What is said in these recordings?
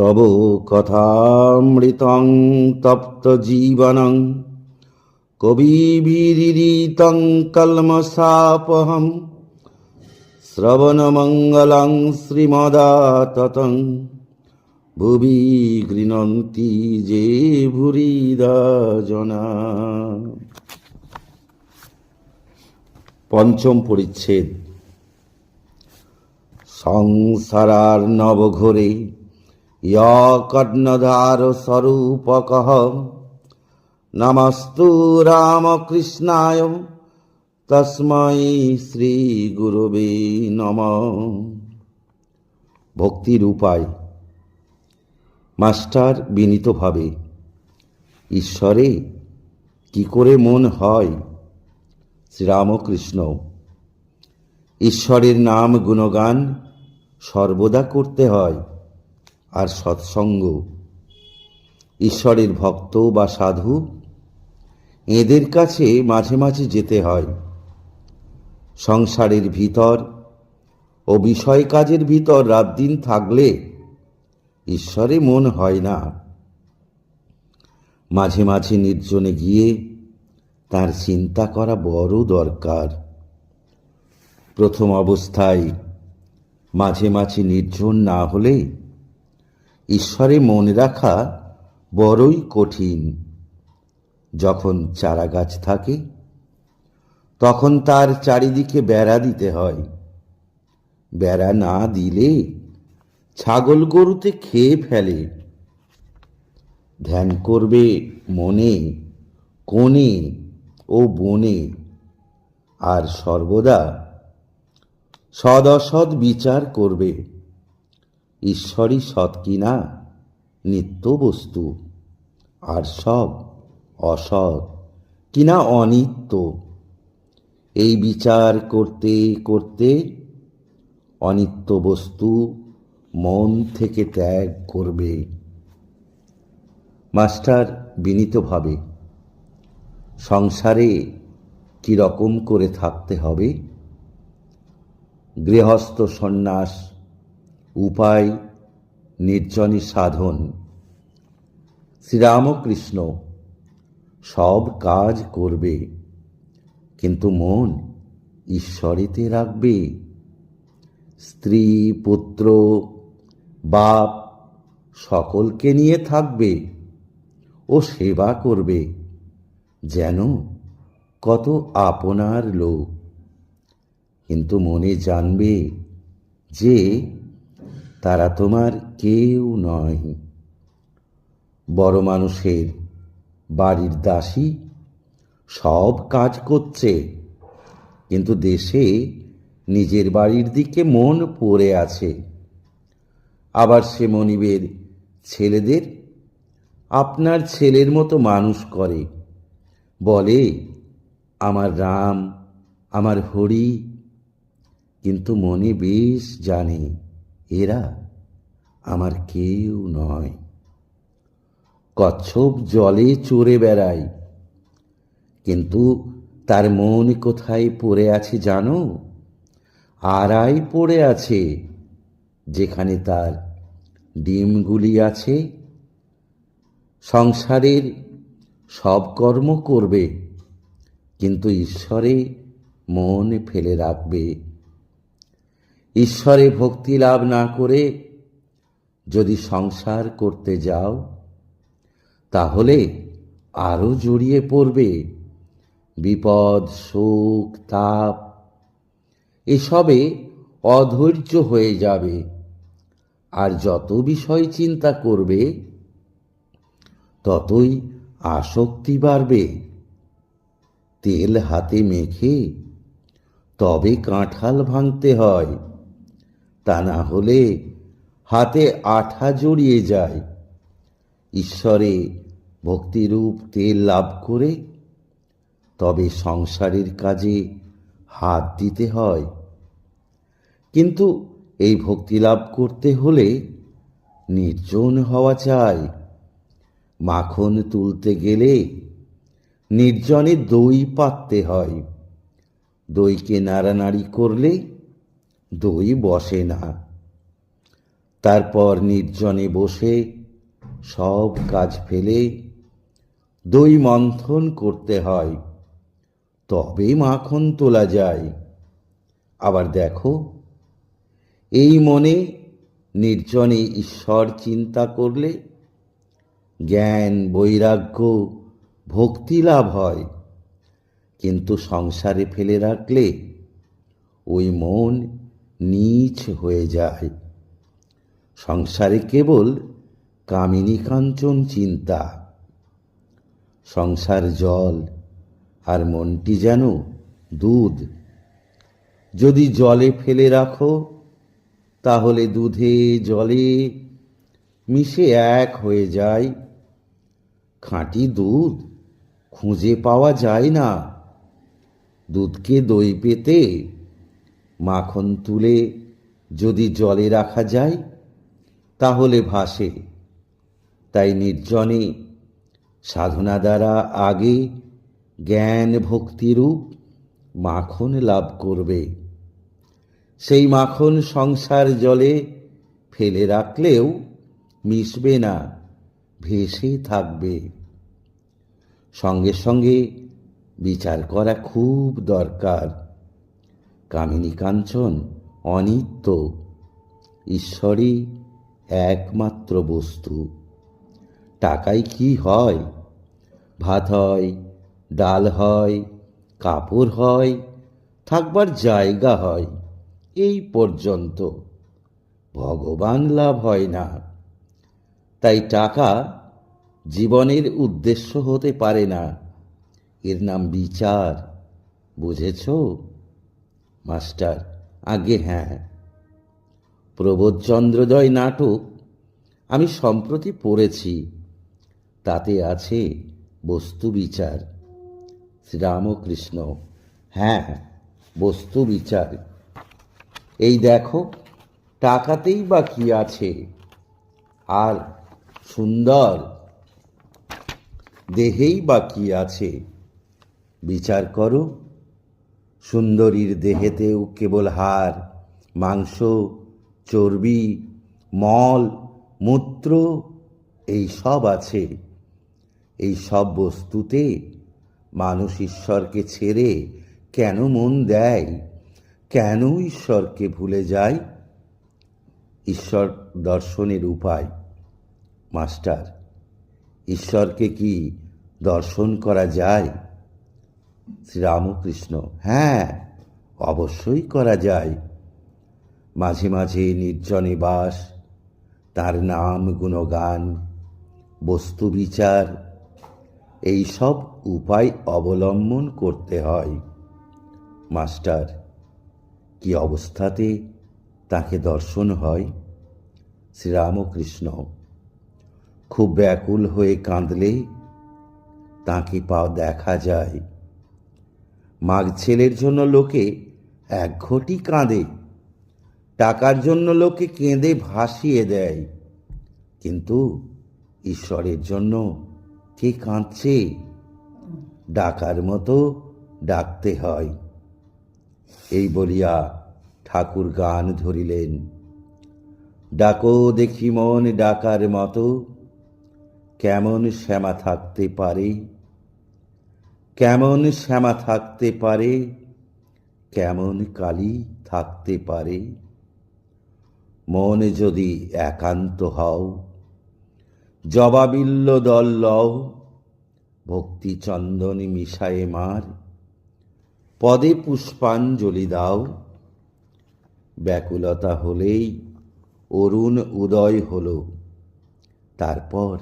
তব কথামৃতং তপ্ত জীবনং। কবিভিরিতং কলমসাপহম শ্রবণমঙ্গলং শ্রীমদাততং। ভুবি গৃণন্তি যে ভুরিদা জনা পঞ্চম পরিচ্ছেদ। সংসারার নবঘোরে কর্ণধার স্বরূপক নমস্তু রামকৃষ্ণায় তস্মৈ শ্রী গুরবে নম। ভক্তির উপায়। মাস্টার বিনীতভাবে, ঈশ্বরে, কি করে মন হয়? শ্রীরামকৃষ্ণ, ঈশ্বরের নাম গুণগান সর্বদা করতে হয়। আর সৎসঙ্গ। ঈশ্বরের ভক্ত বা সাধু, এদের কাছে মাঝে মাঝে যেতে হয়। সংসারের ভিতর ও বিষয় কাজের ভিতর রাত দিন থাকলে ঈশ্বরে মন হয় না। মাঝে মাঝে নির্জনে গিয়ে তার চিন্তা করা বড় দরকার। প্রথম অবস্থায় মাঝে মাঝে নির্জন না হলে ঈশ্বরে মনে রাখা বড়ই কঠিন। যখন চারা গাছ থাকে, তখন তার চারিদিকে বেড়া দিতে হয়। বেড়া না দিলে ছাগল গরুতে খেয়ে ফেলে। ধ্যান করবে মনে, কোণে ও বনে। আর সর্বদা সদসদ বিচার করবে। ঈশ্বরই সৎ কি না? নিত্য বস্তু। আর সব অসৎ কিনা অনিত্য? এই বিচার করতে করতে অনিত্য বস্তু মন থেকে ত্যাগ করবে। মাস্টার বিনীতভাবে সংসারে কি রকম করে থাকতে হবে? গৃহস্থ সন্ন্যাস উপায় নির্জনী সাধন। শ্রীরামকৃষ্ণ সব কাজ করবে, কিন্তু মন ঈশ্বরেতে রাখবে। স্ত্রী, পুত্র, বাপ সকলকে নিয়ে থাকবে ও সেবা করবে, যেন কত আপনার লোক। কিন্তু মনে জানবে যে তারা তোমার কেউ নয়। বড় মানুষের বাড়ির দাসী সব কাজ করছে, কিন্তু দেশে নিজের বাড়ির দিকে মন পড়ে আছে। আবার সে মনিবের ছেলেদের আপনার ছেলের মতো মানুষ করে। বলে, আমার রাম, আমার হরি, কিন্তু মনে বেশ জানে। এরা আমার কেউ নয়। কচ্ছপ জলে চড়ে বেড়ায়, কিন্তু তার মন কোথায় পড়ে আছে জানো? আড়াই পড়ে আছে, যেখানে তার ডিমগুলি আছে। সংসারের সব কর্ম করবে, কিন্তু ঈশ্বরে মন ফেলে রাখবে। ঈশ্বরে ভক্তি লাভ না করে যদি সংসার করতে যাও, তাহলে আরও জড়িয়ে পড়বে বিপদ, শোক, তাপ। এসবে অধৈর্য হয়ে যাবে। আর যত বিষয় চিন্তা করবে, ততই আসক্তি বাড়বে। তেল হাতে মেখে তবে কাঁঠাল ভাঙতে হয়। তা না হলে হাতে আঠা জড়িয়ে যায়। ঈশ্বরে ভক্তিরূপ তেল লাভ করে তবে সংসারের কাজে হাত দিতে হয়। কিন্তু এই ভক্তি লাভ করতে হলে নির্জন হওয়া চাই। মাখন তুলতে গেলে নির্জনে দই পাততে হয়। দইকে নাড়ানাড়ি করলে দই বসে না। তারপর নির্জনে বসে সব কাজ ফেলে দই মন্থন করতে হয়। তবে মাখন তোলা যায়। আবার দেখো, এই মনে নির্জনে ঈশ্বর চিন্তা করলে জ্ঞান, বৈরাগ্য, ভক্তি লাভ হয়। কিন্তু সংসারে ফেলে রাখলে ওই মন নীচ হয়ে যায়। সংসারে কেবল কামিনী কাঞ্চন চিন্তা। সংসার জল আর মনটি যেন দুধ। যদি জলে ফেলে রাখো, তাহলে দুধে জলে মিশে এক হয়ে যায়। খাঁটি দুধ খুঁজে পাওয়া যায় না। দুধকে দই পেতে মাখন তুলে যদি জলে রাখা যায়, তাহলে ভাসে। তাই নির্জনে সাধনা দ্বারা আগে জ্ঞান ভক্তিরূপ মাখন লাভ করবে। সেই মাখন সংসার জলে ফেলে রাখলেও মিশবে না, ভেসে থাকবে। সঙ্গে সঙ্গে বিচার করা খুব দরকার। কামিনী কাঞ্চন, অনিত্য। ঈশ্বরই একমাত্র বস্তু। টাকায় কি হয়? ভাত হয়, ডাল হয়, কাপড় হয়, থাকবার জায়গা হয়, এই পর্যন্ত। ভগবান লাভ হয় না। তাই টাকা জীবনের উদ্দেশ্য হতে পারে না। এর নাম বিচার, বুঝেছ? মাস্টার, আগে হ্যাঁ। প্রবোধচন্দ্রদয় নাটক, আমি সম্প্রতি পড়েছি। তাতে আছে বস্তু বিচার। শ্রীরামকৃষ্ণ হ্যাঁ বস্তু বিচার। এই দেখো, টাকাতেই বা কি আছে? আর সুন্দর, দেহেই বা কি আছে? বিচার করো। সুন্দরীর দেহেতেও কেবল হাড়, মাংস, চর্বি, মল, মূত্র, এই সব আছে। এই সব বস্তুতে মানুষ ঈশ্বরকে ছেড়ে কেন মন দেয়? কেন ঈশ্বরকে ভুলে যায়? ঈশ্বর দর্শনের উপায়। মাস্টার, ঈশ্বরকে কি দর্শন করা যায়? শ্রীরামকৃষ্ণ। হ্যাঁ অবশ্যই করা যায়। মাঝে মাঝে নির্জনে বাস, তার নাম, গুণগান, বস্তু বিচার, এই সব উপায় অবলম্বন করতে হয়। মাস্টার, কি অবস্থাতে তাকে দর্শন হয়? শ্রীরামকৃষ্ণ, খুব ব্যাকুল হয়ে কাঁদলে তাকে পাও দেখা যায়। মাঘ ছেলের জন্য লোকে এক ঘটি কাঁদে, টাকার জন্য লোকে কেঁদে ভাসিয়ে দেয়। কিন্তু ঈশ্বরের জন্য কে কাঁদছে? ডাকার মতো ডাকতে হয়। এই বলিয়া ঠাকুর গান ধরিলেন। ডাকো দেখি মন ডাকার মতো, কেমন শ্যামা থাকতে পারে? কেমন শ্যামা থাকতে পারে? কেমন কালী থাকতে পারে? মন যদি একান্ত হও জবাবিল্ল দল লও, ভক্তি চন্দনী মিশায়ে মার, পদে পুষ্পাঞ্জলি দাও। ব্যাকুলতা হলেই অরুণ উদয় হল, তারপর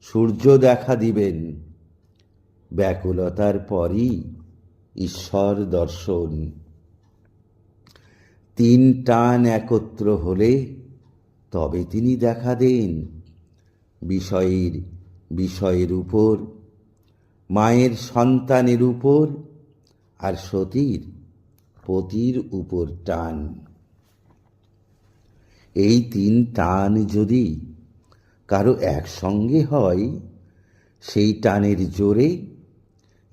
সূর্য দেখা দিবেন। ব্যাকুলতার পরই ঈশ্বর দর্শন। তিন টান একত্র হলে তবে তিনি দেখা দেন। বিষয়ের বিষয়ের উপর, মায়ের সন্তানের উপর আর সতীর পতির উপর টান। এই তিন টান যদি কারও একসঙ্গে হয়, সেই টানের জোরে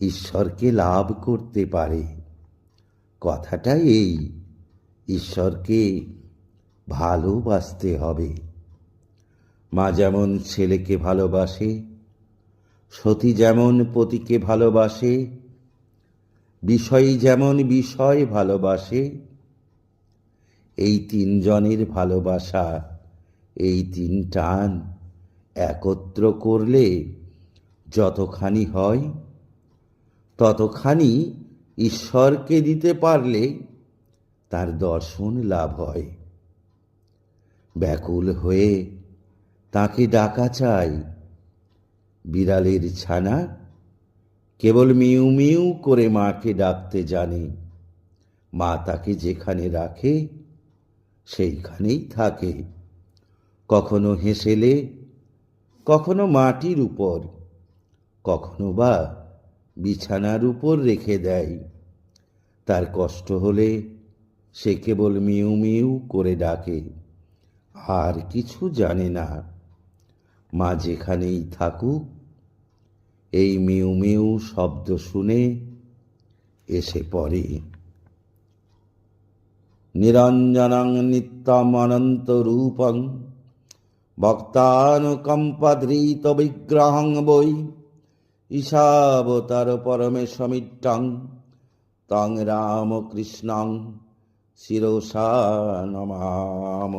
ঈশ্বরকে লাভ করতে পারে। কথাটা এই, ঈশ্বরকে ভালোবাসতে হবে। মা যেমন ছেলেকে ভালোবাসে, সতী যেমন পতিকে ভালোবাসে, বিষয় যেমন বিষয় ভালোবাসে, এই তিনজনের ভালোবাসা, এই তিন টান একত্র করলে যতখানি হয় ততখানি ঈশ্বরকে দিতে পারলে তার দর্শন লাভ হয়। ব্যাকুল হয়ে তাকে ডাকা চাই। বিড়ালের ছানা কেবল মিউ মিউ করে মাকে ডাকতে জানে। মা তাকে যেখানে রাখে সেইখানেই থাকে। কখনো হেসেলে, কখনো মাটির উপর, কখনো বা বিছানার উপর রেখে দেয়। তার কষ্ট হলে সে কেবল মিউ মিউ করে ডাকে। আর কিছু জানে না। মা যেখানেই থাকুক, এই মিউ মিউ শব্দ শুনে এসে পড়ে। নিরঞ্জনং নিত্যম অনন্ত রূপং ভক্তানুকম্পধৃত বিগ্রহং বৈ। ঈশাবতার পরমেশমিট্টং তং রামকৃষ্ণং শিরোষা নমাম।